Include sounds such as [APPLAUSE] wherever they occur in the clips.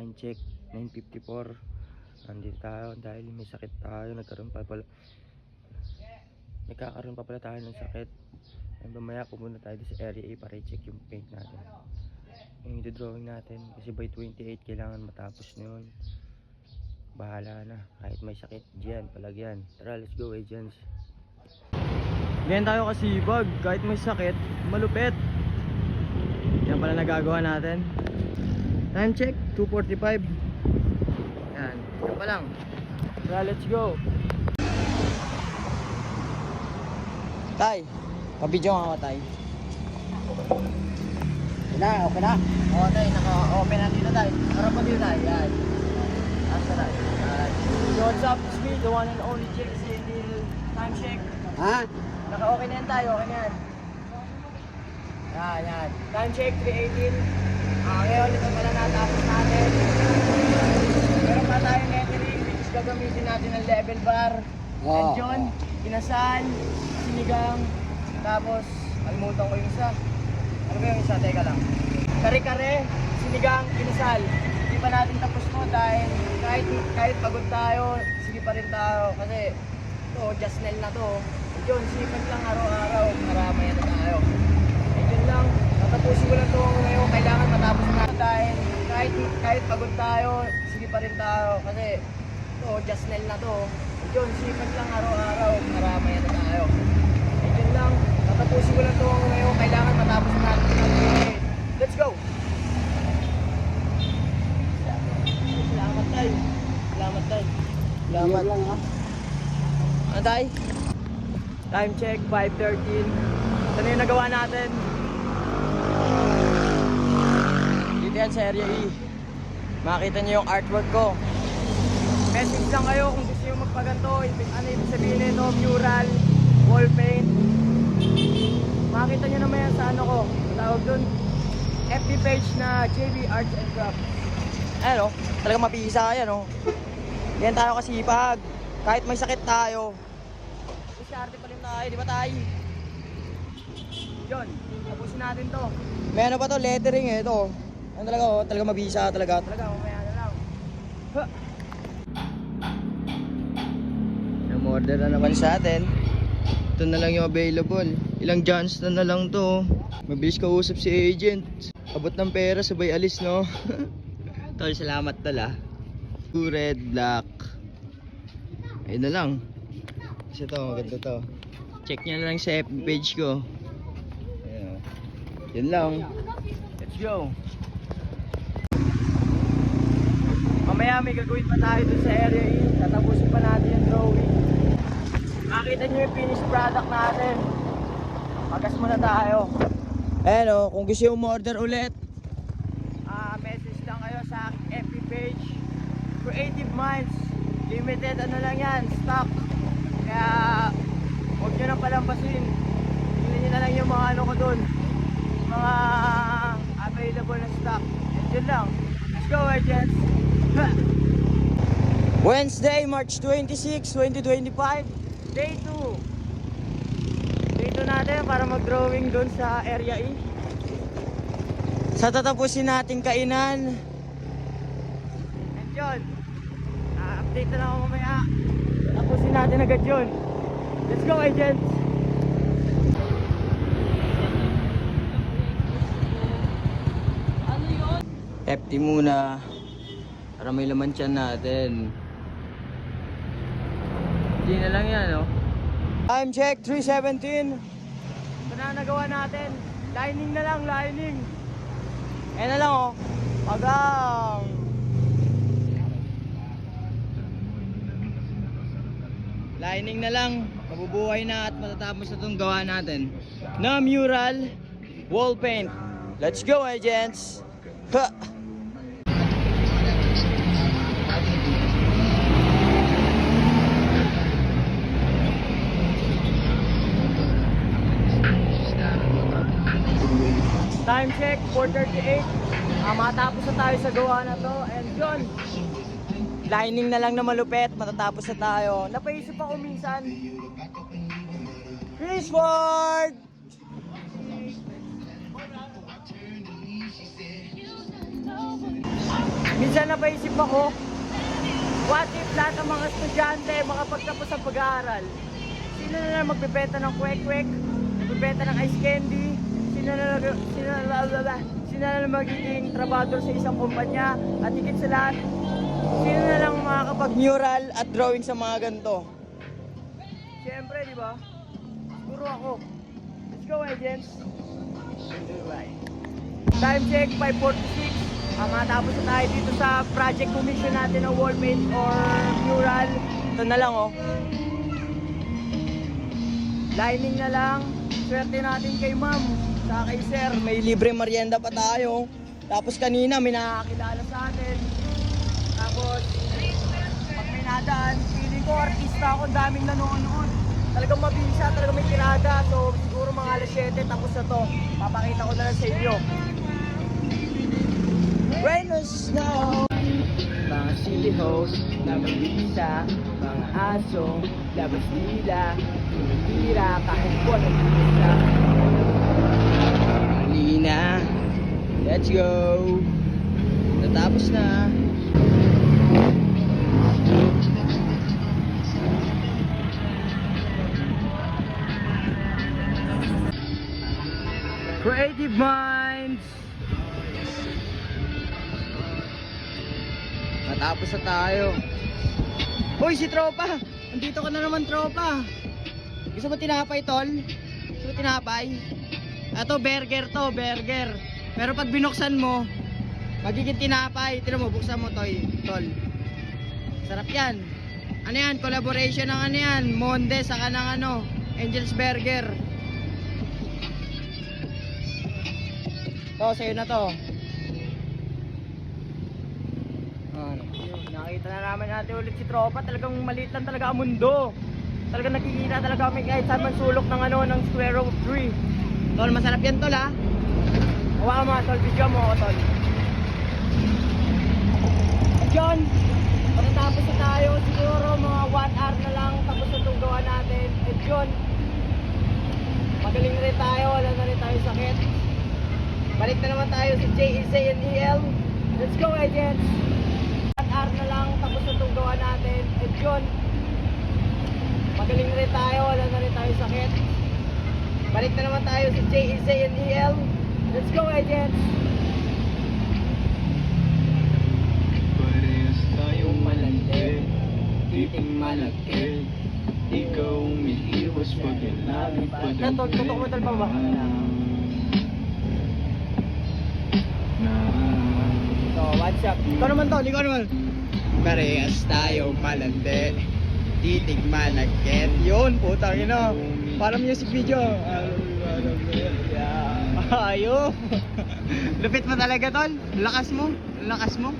Time check, 9.54. Nandito tayo dahil may sakit tayo. Nagkaroon pa pala. Nagkakaroon pa pala tayo ng sakit. Ay mamaya pumunta tayo sa area A para i-check yung paint natin. Yung drawing natin. Kasi by 28 kailangan matapos na yun. Bahala na. Kahit may sakit, dyan, palagyan. Tara, let's go agents. Ganyan tayo kasi bag. Kahit may sakit, malupit. Yan pala nagagawa natin. Time check, 2.45. Yan, yan pa lang. Tara, let's go. Tay, pabidyo nga ako, Tay. Okay na, okay na. Oo, Tay, naka-open na dito, Tay. Harap mo dito, Tay. Yan. Asa, Tay. What's up? It's me, the one and only JC Deal. Time check. Ha? Naka-okay na yan, Tay. Okay na yan. Yan, yan. Time check, 3.18. Ah, ngayon, ito pala natapos natin. Meron pa tayo lettering, which is gagamitin natin ng level bar. And John, inasan, sinigang, tapos, alimutan ko yung isa. Ano ba yung isa? Teka lang. Kare-kare, sinigang, inasal. Hindi pa natin tapos to dahil kahit, kahit pagod tayo, sige pa rin tayo. Kasi, to, just na to. John, sipag lang araw-araw para maya na tayo. Tatapusin ko lang to ngayon. Kailangan matapos na dahil kahit, kahit pagod tayo, sige pa rin tayo. Kasi, to, just nail na to. Yun, sipag lang araw-araw para maya na tayo. Eh, yun lang. Tatapusin ko lang to ngayon. Kailangan matapos na natin. Let's go! Salamat tayo. Salamat tayo. Salamat. Yan lang ha. Ano tayo? Time check, 5.13. Ito na yung nagawa natin. Dito yan sa area E. Makita niyo yung artwork ko. Message lang kayo kung gusto nyo magpaganto. Ano ibig sabihin nito? Mural, wall paint. Makita nyo naman yan sa ano ko. Tawag dun. FB page na JB Arts and Crafts. Ayan o, talagang mapisa yan o. Yan tayo kasipag. Kahit may sakit tayo. Masyarte pa rin tayo, di ba tayo? Yun, tapusin natin to. May ano pa to, lettering eh, ito. Ano talaga oh, talaga mabisa talaga. Talaga, mamaya na lang. Ha! order na naman sa atin. Ito na lang yung available. Ilang Johnston na lang to. oh. Mabilis kausap si agent. Abot ng pera, sabay alis no. [LAUGHS] Tol, salamat tol ah. Two red, black. Ayun na lang. Kasi to, maganda to. Check nyo na lang sa FB page ko. Ayun. oh. Yun lang. Let's go. Mamaya may gagawin pa tayo dun sa area E. Tatapusin pa natin yung drawing. Makita nyo yung finished product natin. Magas muna tayo. Ayan o, kung gusto yung order ulit, ah message lang kayo sa FB page. Creative Minds. Limited ano lang yan, stock. Kaya, huwag nyo nang palampasin. Tingnan nyo na lang yung mga ano ko dun. Mga available na stock. And yun lang. Let's go, agents. Wednesday, March 26, 2025. Day 2. Day 2 natin para mag-drawing doon sa area E. Sa tatapusin nating kainan. And yun. Ah, update na lang ako mamaya. Tapusin natin agad yun. Let's go, agents! FT muna para may laman tiyan natin. Hindi na lang yan, no? Time check, 3.17. Ito na nagawa natin. Lining na lang, lining. Ayan na lang, oh. Pagang. Lining na lang. Mabubuhay na at matatapos na itong gawa natin. Na mural, wall paint. Let's go, agents! Ha! Time check, 4.38. Ah, matapos na tayo sa gawa na to. And yun, lining na lang na malupit. Matatapos na tayo. Napaisip ako minsan. Chris Ford! Minsan napaisip ako, what if lahat ng mga estudyante makapagtapos ng pag-aaral? Sino na lang magbebenta ng kwek-kwek? Magbebenta ng ice candy? Na lang, sino na magiging trabador sa isang kumpanya? At higit sa lahat, sino na lang makakapag-mural at drawing sa mga ganito? Siyempre, di ba? Siguro ako. Let's go, agents. Time check, 5.46. Uh, matapos na tayo dito sa project commission natin ng wall paint or mural. Ito na lang, oh. Lining na lang. Swerte natin kay ma'am. Sa kay sir. May libre merienda pa tayo. Tapos kanina may nakakilala sa atin. Tapos, pag may nadaan, feeling ko artista ako, daming nanonood. Talagang mabisa, talagang may tirada. So, siguro mga alas 7, tapos na to. Papakita ko na lang sa inyo. Rain or snow Mga silly host na mag-isa Mga asong labas nila Tumitira kahit po nag-isa Halina Let's go Natapos na Creative Minds Natapos na tayo. Hoy, si Tropa! Andito ka na naman, Tropa! Gusto mo tinapay, Tol? Gusto mo tinapay? Ito, burger to, burger. Pero pag binuksan mo, magiging tinapay. Tira mo, buksan mo, Toy, Tol. Sarap yan. Ano yan? Collaboration ng ano yan? Monde, saka ng ano? Angel's Burger. To, sa'yo na to. Nakita na naman natin ulit si Tropa. Talagang maliit lang talaga ang mundo. Talagang nakikita talaga kami kahit saan man sulok ng ano, ng square of 3. Tol, masarap yan tol ha. Hawakan mo, tol. Video mo ako, tol. John, pagkatapos na tayo, siguro mga 1 hour na lang tapos na itong gawa natin. Eh, John, magaling na rin tayo, wala na rin tayo sakit. Balik na naman tayo sa JEZNEL. Let's go, agents! 1 hour na lang tapos na itong gawa natin. Eh, John, magaling na rin tayo, wala na rin tayo sakit. Balik na naman tayo sa JEZNEL. Let's go, agents! Parehas tayong malandi Titing malaki Ikaw umiiwas pag kailangan pa Nato, tutok mo tal pa ba? So, what's up? Ikaw naman to, ikaw naman. Parehas tayo malandi. Titig malagkit. Yun, putang ina. Para music video. [LAUGHS] Ayun. Lupit mo talaga, tol. Lakas mo. Lakas mo.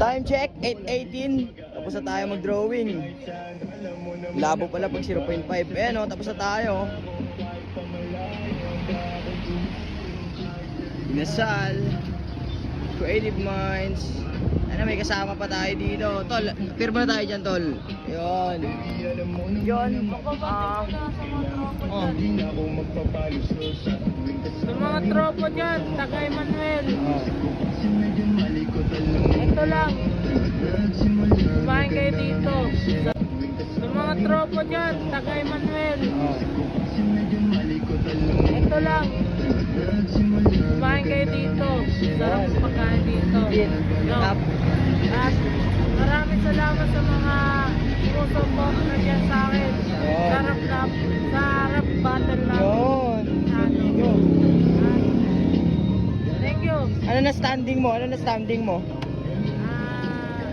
Time check, 8.18. Tapos na tayo mag-drawing. Labo pala pag 0.5. Eh no, tapos na tayo. Inasal. Creative Minds. Ano, may kasama pa tayo dito. Tol, firma na tayo dyan, Tol. Yun. Yun. Ah. oh. Sa mga tropa dyan, taga Emmanuel. Oh. Ito lang. Kumain kayo dito. Sa, mga tropa dyan, taga Emmanuel. Oh. Ito lang. Kumain kayo dito. Sarap ang pagkain dito. No. At maraming salamat sa mga sumusupport na dyan sa akin. Sarap na, sarap battle na. Yun. Thank you. Ano na standing mo? Ano na standing mo? Ah,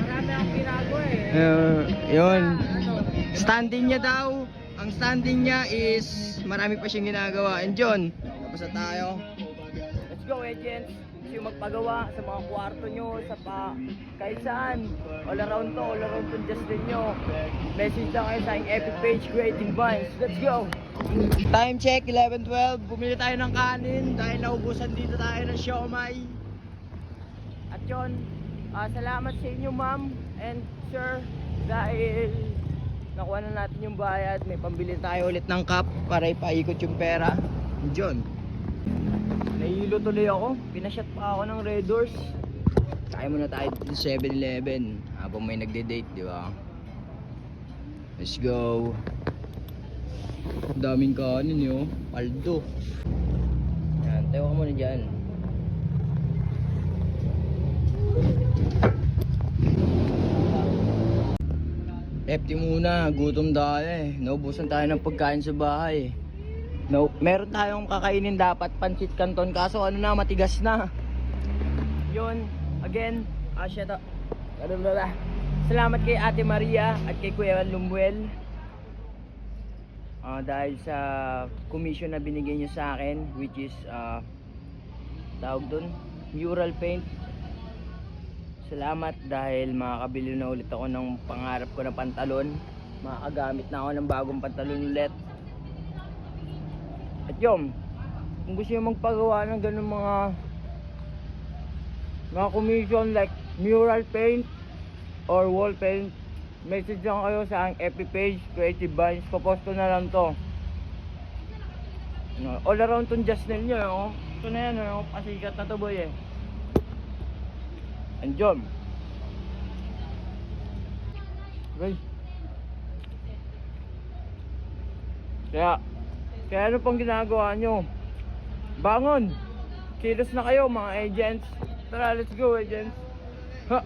marami akong ginagawa eh. Uh, yun. Ah, ano, Standing niya daw, ang standing niya is marami pa siyang ginagawa. And John, tapos na tayo. Let's go, agents. Yung magpagawa sa mga kwarto nyo, sa pa, kahit saan. All around to, all around to Justin nyo. Message lang kayo sa aking epic page, Creating Vines. Let's go! Time check, 11.12. Bumili tayo ng kanin dahil naubusan dito tayo ng siomay. At yun, Ah, salamat sa inyo ma'am and sir dahil nakuha na natin yung bayad. May pambili tayo ulit ng cup para ipaikot yung pera. John. Nahihilo tuloy ako. Pinashot pa ako ng Red Doors. Kaya muna tayo dito sa 7-Eleven habang may nagde-date, di ba? Let's go. Daming kanin yun. Paldo. Yan, tayo ka muna dyan. FT muna, gutom tayo eh. Naubusan tayo ng pagkain sa bahay. No, meron tayong kakainin dapat pancit canton kaso ano na matigas na. Yun, again, ah shit. ah. Ano? Salamat kay Ate Maria at kay Kuya Lumuel. Ah, dahil sa commission na binigay niyo sa akin which is ah tawag doon, mural paint. Salamat dahil makakabili na ulit ako ng pangarap ko na pantalon. Makakagamit na ako ng bagong pantalon ulit. At yun, kung gusto nyo magpagawa ng ganun mga mga commission like mural paint or wall paint, message lang kayo sa aking FB page, Creative Vines. Poposto na lang to. No, all around tong Justin nyo, oh. Ito na yan, oh. Pasikat na to boy eh. And John. Guys. Kaya, kaya ano pang ginagawa nyo? Bangon! Kilos na kayo mga agents. Tara, let's go agents. Ha!